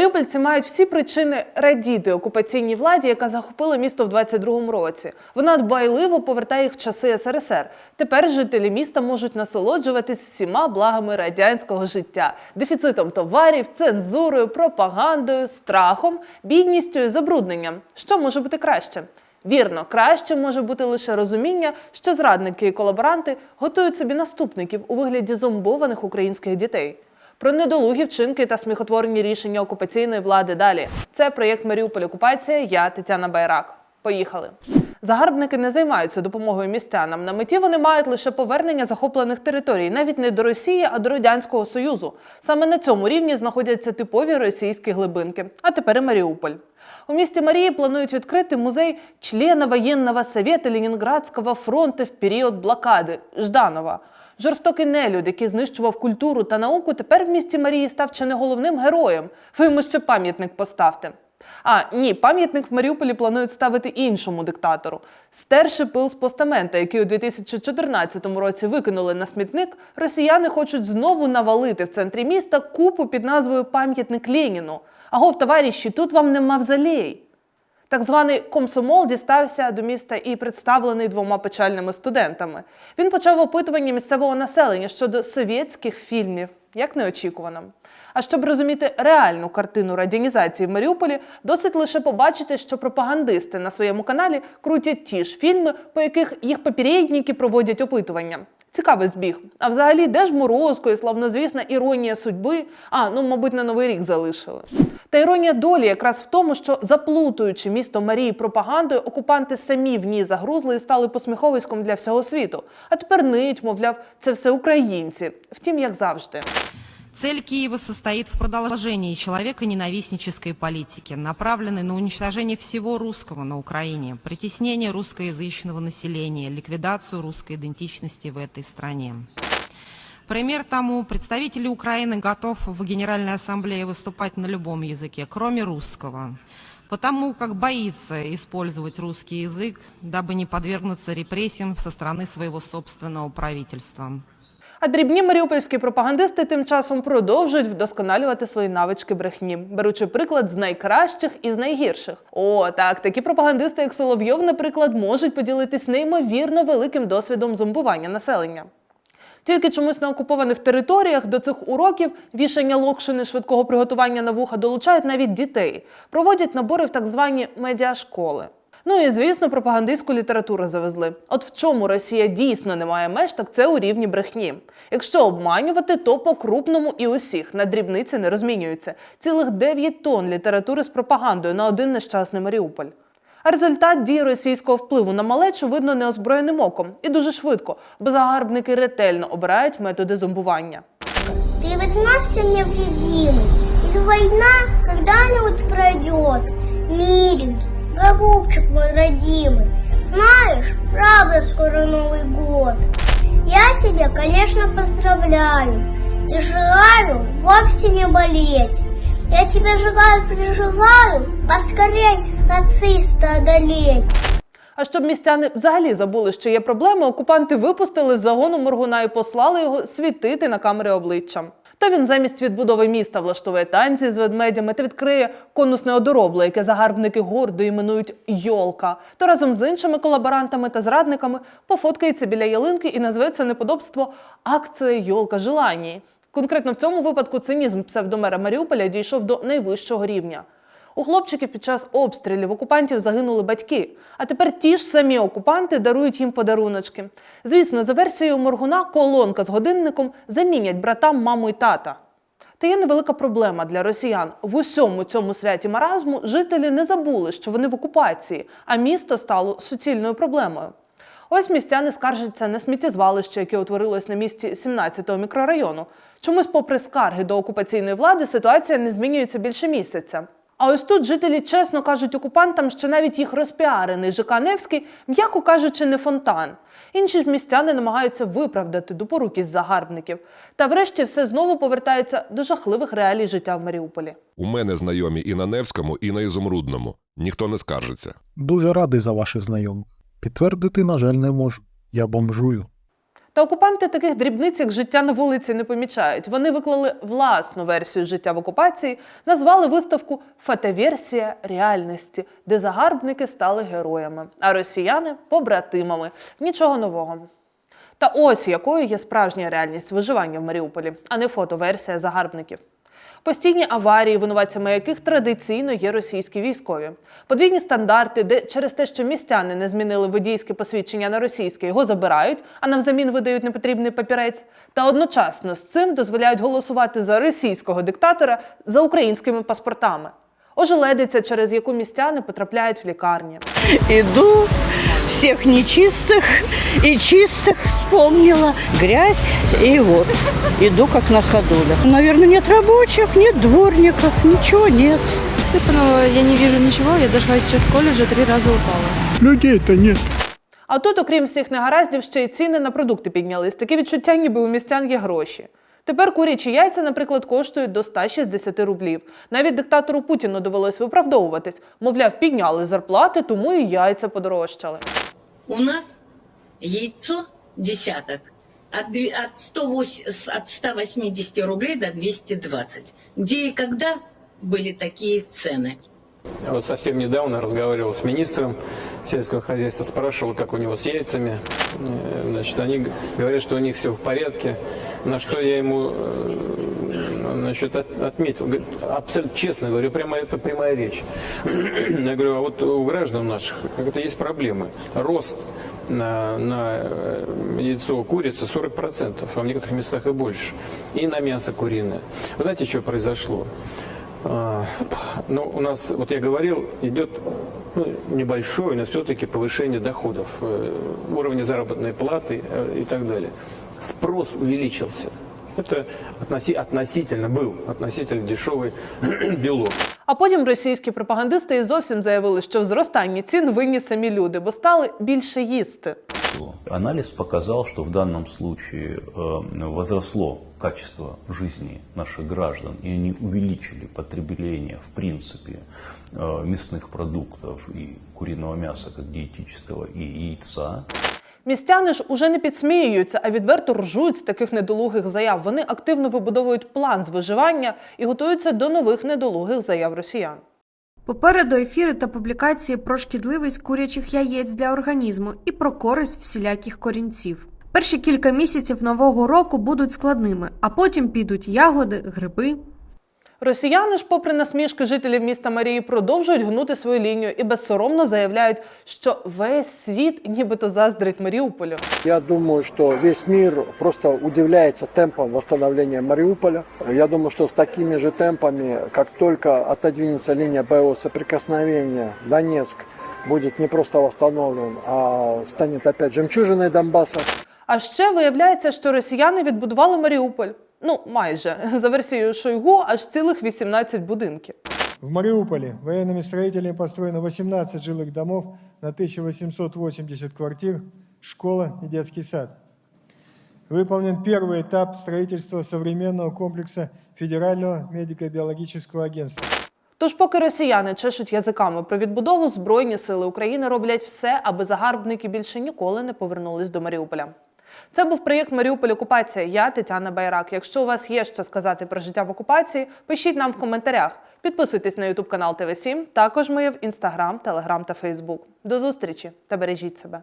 Маріупольці мають всі причини радіти окупаційній владі, яка захопила місто в 22-му році. Вона дбайливо повертає їх в часи СРСР. Тепер жителі міста можуть насолоджуватись всіма благами радянського життя: дефіцитом товарів, цензурою, пропагандою, страхом, бідністю і забрудненням. Що може бути краще? Вірно, краще може бути лише розуміння, що зрадники і колаборанти готують собі наступників у вигляді зомбованих українських дітей. Про недолугі вчинки та сміхотворні рішення окупаційної влади далі. Це проєкт Маріуполь Окупація. Я Тетяна Байрак. Поїхали. Загарбники не займаються допомогою містянам. На меті вони мають лише повернення захоплених територій, навіть не до Росії, а до Радянського Союзу. Саме на цьому рівні знаходяться типові російські глибинки. А тепер і Маріуполь. У місті Марії планують відкрити музей члена воєнного совета Ленінградського фронту в період блокади Жданова. Жорстокий нелюд, який знищував культуру та науку, тепер в місті Марії став чи не головним героєм. Ви йому ще пам'ятник поставте. А ні, пам'ятник в Маріуполі планують ставити іншому диктатору. Стерши пил з постамента, який у 2014 році викинули на смітник, росіяни хочуть знову навалити в центрі міста купу під назвою Пам'ятник Леніну. Агов, товариші, тут вам не мавзолей. Так званий комсомол дістався до міста і представлений двома печальними студентами. Він почав опитування місцевого населення щодо совєтських фільмів, як неочікувано. А щоб розуміти реальну картину радянізації в Маріуполі, досить лише побачити, що пропагандисти на своєму каналі крутять ті ж фільми, по яких їх попередники проводять опитування. Цікавий збіг. А взагалі, де ж Морозко і славнозвісна іронія судьби? А, ну, мабуть, на Новий рік залишили. Та іронія долі якраз в тому, що заплутуючи місто Марії пропагандою, окупанти самі в ній загрузли і стали посміховиськом для всього світу. А тепер ниють, мовляв, це все українці. Втім, як завжди. Цель Киева состоит в продолжении человека-ненавистнической политики, направленной на уничтожение всего русского на Украине, притеснение русскоязычного населения, ликвидацию русской идентичности в этой стране. Пример тому, представители Украины готов в Генеральной Ассамблее выступать на любом языке, кроме русского, потому как боится использовать русский язык, дабы не подвергнуться репрессиям со стороны своего собственного правительства. А дрібні маріупольські пропагандисти тим часом продовжують вдосконалювати свої навички брехні, беручи приклад з найкращих і з найгірших. О, так, такі пропагандисти, як Соловйов, наприклад, можуть поділитись неймовірно великим досвідом зомбування населення. Тільки чомусь на окупованих територіях до цих уроків вішання локшини швидкого приготування на вуха долучають навіть дітей, проводять набори в так звані медіашколи. Ну і звісно, пропагандистську літературу завезли. От в чому Росія дійсно не має меж, так це у рівні брехні. Якщо обманювати, то по крупному і усіх на дрібниці не розмінюються. Цілих 9 тонн літератури з пропагандою на один нещасний Маріуполь. А результат дії російського впливу на малечу видно неозброєним оком і дуже швидко, бо загарбники ретельно обирають методи зомбування. Ты ведь наш невредимый. Или война когда-нибудь пройдет. Миленький, голубчик мой родимый. Знаешь, правда скоро Новый год. Я тебя, конечно, поздравляю. И желаю вовсе не болеть. Я тебе желаю, прижелаю, поскорей нациста одолеть. А щоб містяни взагалі забули, що є проблеми, окупанти випустили з загону Моргуна і послали його світити на камери обличчям. То він замість відбудови міста влаштовує танці з ведмедями та відкриє конусне одоробле, яке загарбники гордо іменують Йолка. То разом з іншими колаборантами та зрадниками пофоткається біля ялинки і назве це неподобство акція Йолка Желанії. Конкретно в цьому випадку цинізм псевдомера Маріуполя дійшов до найвищого рівня. У хлопчиків під час обстрілів окупантів загинули батьки, а тепер ті ж самі окупанти дарують їм подаруночки. Звісно, за версією Моргуна, колонка з годинником замінять братам маму і тата. Та є невелика проблема для росіян. В усьому цьому святі маразму жителі не забули, що вони в окупації, а місто стало суцільною проблемою. Ось містяни скаржаться на сміттєзвалище, яке утворилось на місці 17-го мікрорайону. Чомусь, попри скарги до окупаційної влади, ситуація не змінюється більше місяця. А ось тут жителі чесно кажуть окупантам, що навіть їх розпіарений ЖК Невський, м'яко кажучи, не фонтан. Інші ж містяни намагаються виправдати допорукість загарбників. Та врешті все знову повертається до жахливих реалій життя в Маріуполі. У мене знайомі і на Невському, і на Ізумрудному. Ніхто не скаржиться. Дуже радий за ваших знайомих. Підтвердити, на жаль, не можу. Я бомжую. Та окупанти таких дрібниць, як життя на вулиці, не помічають. Вони виклали власну версію життя в окупації, назвали виставку Фотоверсія реальності, де загарбники стали героями, а росіяни побратимами. Нічого нового. Та ось якою є справжня реальність виживання в Маріуполі, а не фотоверсія загарбників. Постійні аварії, винуватцями яких традиційно є російські військові, подвійні стандарти, де через те, що містяни не змінили водійське посвідчення на російське, його забирають, а навзамін видають непотрібний папірець. Та одночасно з цим дозволяють голосувати за російського диктатора за українськими паспортами. Ожеледиця, через яку містяни потрапляють в лікарні. Иду, всех нечистых и чистых вспомнила. Грязь и вот, иду как на ходулях. Наверное, нет рабочих, нет дворников, ничего нет. Сыпаного я не вижу ничего. Я дошла сейчас с колледжа, три раза упала. Людей-то нет. А тут, окрім всіх негараздів, ще й ціни на продукти піднялись. Таке відчуття, ніби у містян є гроші. Тепер курячі яйця, наприклад, коштують до 160 рублів. Навіть диктатору Путіну довелось виправдовуватись. Мовляв, підняли зарплати, тому і яйця подорожчали. У нас яйцо десяток от, от, 108 от 180 рублей до 220. Где и когда были такие цены? Вот совсем недавно разговаривал с министром сельского хозяйства, спрашивал, как у него с яйцами. Э, Значит, они говорят, что у них все в порядке. На что я ему э, значит, от- отметил. Абсолютно честно говорю, прямо это прямая речь. Я говорю, а вот у граждан наших как-то есть проблемы. Рост на, на э, яйцо курицы 40%, а в некоторых местах и больше. И на мясо куриное. Вы знаете, что произошло? А, Ну, у нас, вот я говорил, идет ну, небольшое, но все-таки повышение доходов, э, уровня заработной платы э, и так далее. Спрос увеличился. Это относи- относительно был, относительно дешевый белок. А потім російські пропагандисти і зовсім заявили, що в зростанні цін винні самі люди, бо стали більше їсти. Анализ показал, что в данном случае э, возросло качество жизни наших граждан, и они увеличили потребление, в принципе, э, мясных продуктов и куриного мяса как диетического и яйца. Містяни ж уже не підсміюються, а відверто ржуть з таких недолугих заяв. Вони активно вибудовують план з виживання і готуються до нових недолугих заяв росіян. Попереду ефіри та публікації про шкідливість курячих яєць для організму і про користь всіляких корінців. Перші кілька місяців нового року будуть складними, а потім підуть ягоди, гриби. Росіяни ж, попри насмішки жителів міста Марії, продовжують гнути свою лінію і безсоромно заявляють, що весь світ нібито заздрить Маріуполю. Я думаю, что весь мир просто удивляется темпом восстановления Мариуполя. Я думаю, что с такими же темпами, как только отодвинется линия боевого соприкосновения, Донецк будет не просто восстановлен, а станет опять жемчужиной Донбасса. А ще виявляється, що росіяни відбудували Маріуполь. Ну, майже за версією Шойгу, аж цілих 18 будинків. В Мариуполе военными строителями построено 18 жилых домов на 1880 квартир, школа и детский сад. Выполнен первый этап строительства современного комплекса Федерального медико-биологического агентства. Тож, поки росіяни чешуть язиками про відбудову, Збройні сили України роблять все, аби загарбники більше ніколи не повернулись до Маріуполя. Це був проєкт Маріуполь Окупація. Я Тетяна Байрак. Якщо у вас є що сказати про життя в окупації, пишіть нам в коментарях. Підписуйтесь на Ютуб канал ТВ 7 Також ми є в Інстаграм, Телеграм та Фейсбук. До зустрічі та бережіть себе.